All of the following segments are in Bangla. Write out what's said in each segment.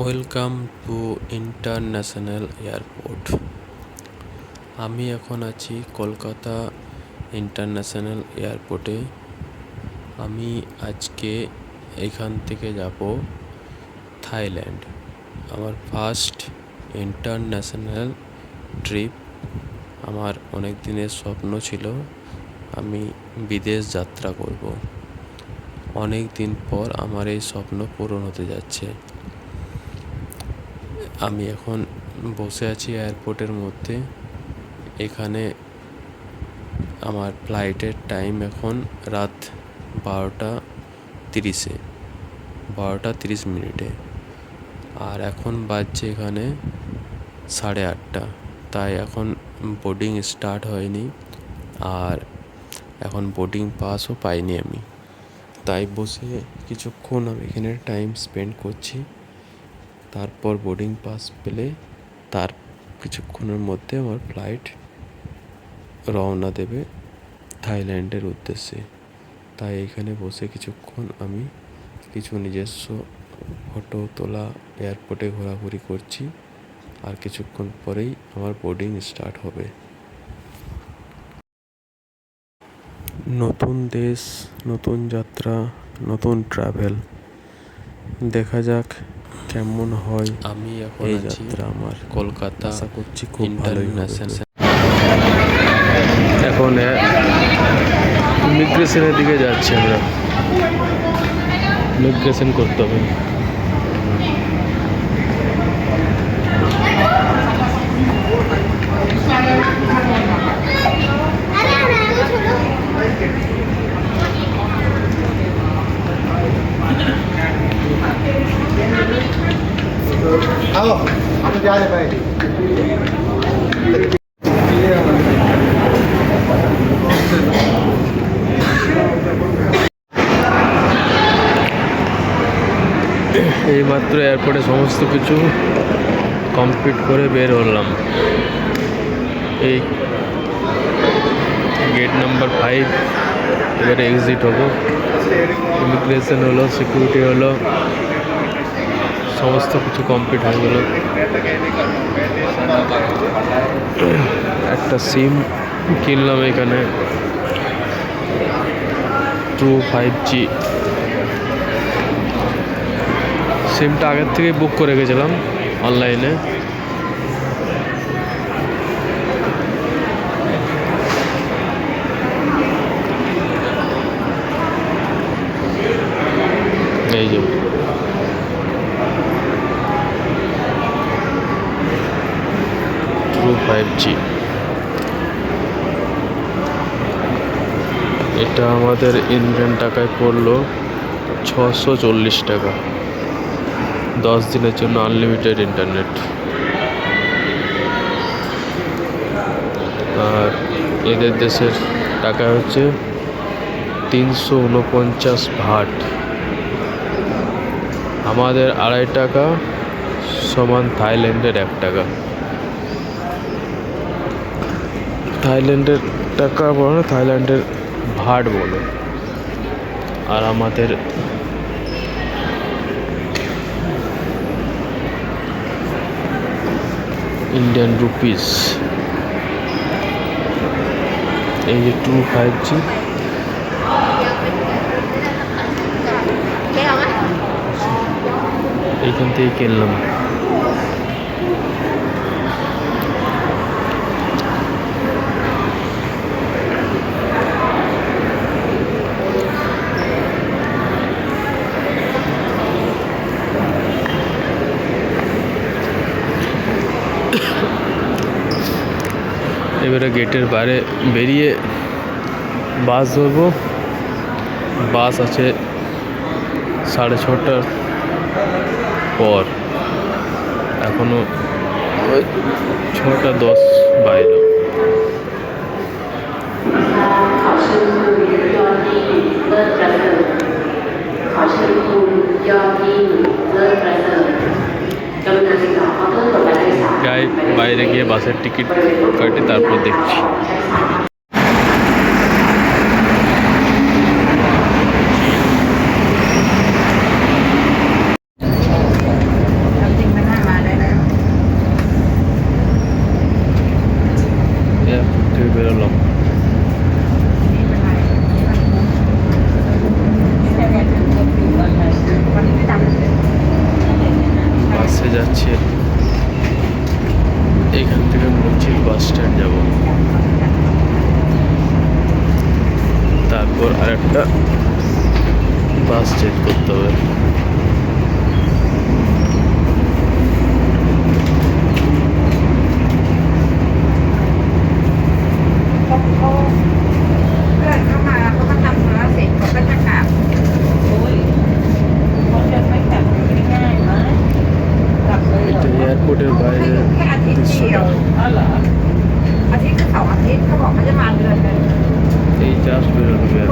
ওয়েলকাম টু ইন্টারন্যাশনাল এয়ারপোর্ট আমি এখন আছি কলকাতা ইন্টারন্যাশনাল এয়ারপোর্টে আমি আজকে এখান থেকে যাব থাইল্যান্ড। আমার ফার্স্ট ইন্টারন্যাশনাল ট্রিপ আমার অনেক দিনের স্বপ্ন ছিল আমি বিদেশ যাত্রা করব। অনেক দিন পর আমার এই স্বপ্ন পূরণ হতে যাচ্ছে। আমি এখন বসে আছি এয়ারপোর্টের মধ্যে। এখানে আমার ফ্লাইটের টাইম এখন রাত বারোটা তিরিশে, বারোটা তিরিশ মিনিটে। আর এখন বাজছে এখানে সাড়ে আটটা, তাই এখন বোর্ডিং স্টার্ট হয়নি। আর এখন বোর্ডিং পাসও পাইনি আমি। তাই বসে কিছুক্ষণ আমি এখানে টাইম স্পেন্ড করছি। তারপর বোর্ডিং পাস পেলে তার কিছুক্ষণের মধ্যে আমার ফ্লাইট রওনা দেবে থাইল্যান্ডের উদ্দেশ্যে। তাই এখানে বসে কিছুক্ষণ আমি কিছু নিজস্ব ফটো তোলা এয়ারপোর্টে ঘোরাঘুরি করছি আর কিছুক্ষণ পরেই আমার বোর্ডিং স্টার্ট হবে। নতুন দেশ, নতুন যাত্রা, নতুন ট্রাভেল দেখা যাক কেমন হয় আমি এখন এই আছি যাত্রা আমার। কলকাতা আশা করছি খুব ভালোই এখন ইমিগ্রেশনের দিকে যাচ্ছি আমরা। ইমিগ্রেশন করতে হবে। এইমাত্র এয়ারপোর্টে সমস্ত কিছু কমপ্লিট করে বের হলাম। এই গেট নাম্বার ফাইভ এবারে এক্সিট হব। ইমিগ্রেশন হলো সিকিউরিটি হলো, সমস্ত কিছু কমপ্লিট হয়ে গেলো। একটা সিম কিনলাম এখানে। টু ফাইভ জি সিমটা আগের থেকে বুক করে গেছিলাম অনলাইনে এই যে। ট্রু ফাইভ জি এটা আমাদের ইন্ডিয়ান টাকায় পড়ল ছশো চল্লিশ টাকা। দশ দিনের জন্য আনলিমিটেড ইন্টারনেট আর এদের দেশের টাকা হচ্ছে তিনশো উনপঞ্চাশ ভাট। আমাদের আড়াই টাকা সমান থাইল্যান্ডের এক টাকা। থাইল্যান্ডের টাকা বলো, থাইল্যান্ডের ভাট বলো। আর আমাদের ইন্ডিয়ান রুপিস এই যে টু ফাইভ জি এইখান থেকে কিনলাম। এবারে গেটের বাইরে বেরিয়ে বাস ধরবো। বাস আছে সাড়ে ছটার পর। এখনও ওই ছটা দশ বাইরে। বাইরে গিয়ে বাসের টিকিট কাটি তারপর দেখছি। একটা বাস চেঞ্জ করতে হবে এয়ারপোর্টের বাইরে আল্লাহ আজকে আবার আজকে তো বাবা যে মান চাষ বেরোবে আর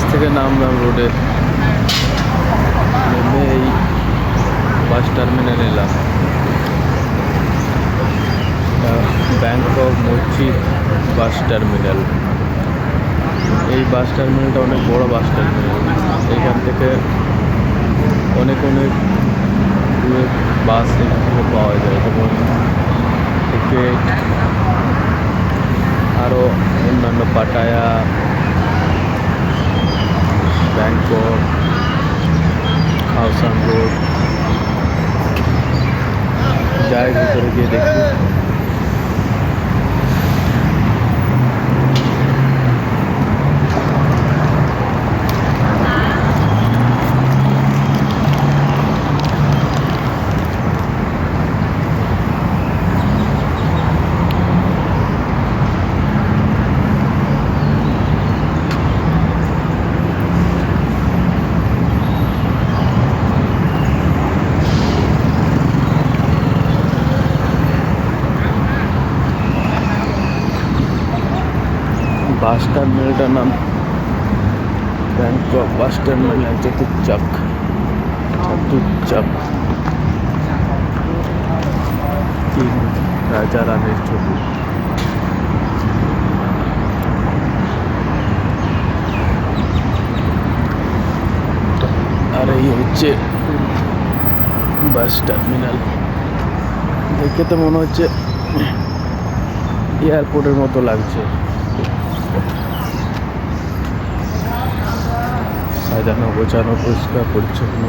বাস থেকে নামলাম রোডে। নেমে এই বাস টার্মিনাল এলাম। ব্যাংকক মসজিদ বাস টার্মিনাল। এই বাস টার্মিনালটা অনেক বড় বাস টার্মিনাল। এখান থেকে অনেক অনেক দূরের বাস এখান থেকে পাওয়া যায়। যেমন টিকিট আরও অন্যান্য পাটায়া ব্যাংকক খাওসান রোড যাই ভিতরে গিয়ে দেখি টার্মিনালটার নাম ব্যাংকক বাস টার্মিনাল চতুর্চক চতুর্চাক তিন রাজা রানের ছবি। আর এই হচ্ছে বাস টার্মিনাল দেখে তো মনে হচ্ছে এয়ারপোর্টের মতো লাগছে। সাজানো গোছানো পরিষ্কার পরিচ্ছন্ন।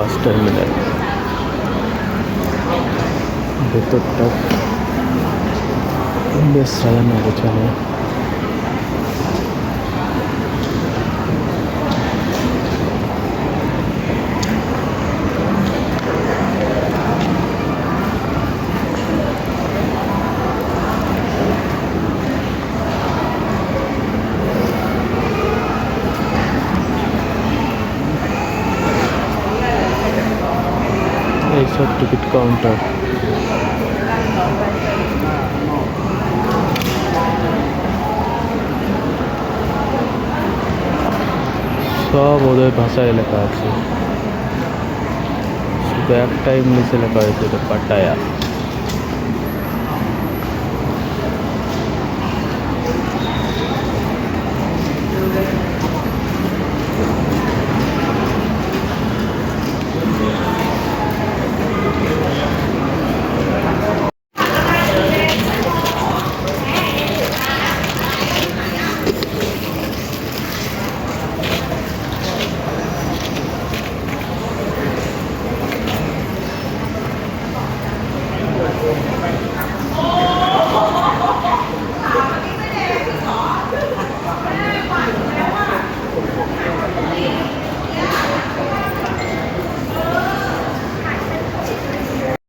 Bus terminal. ভেতরটা বেশ সাজানো গোছানো। সব টিকিট কাউন্টার সব ওদের ভাষায় লেখা আছে। শুধু একটাই ইংলিশে লেখা হয়েছে, এটা পাটায়া।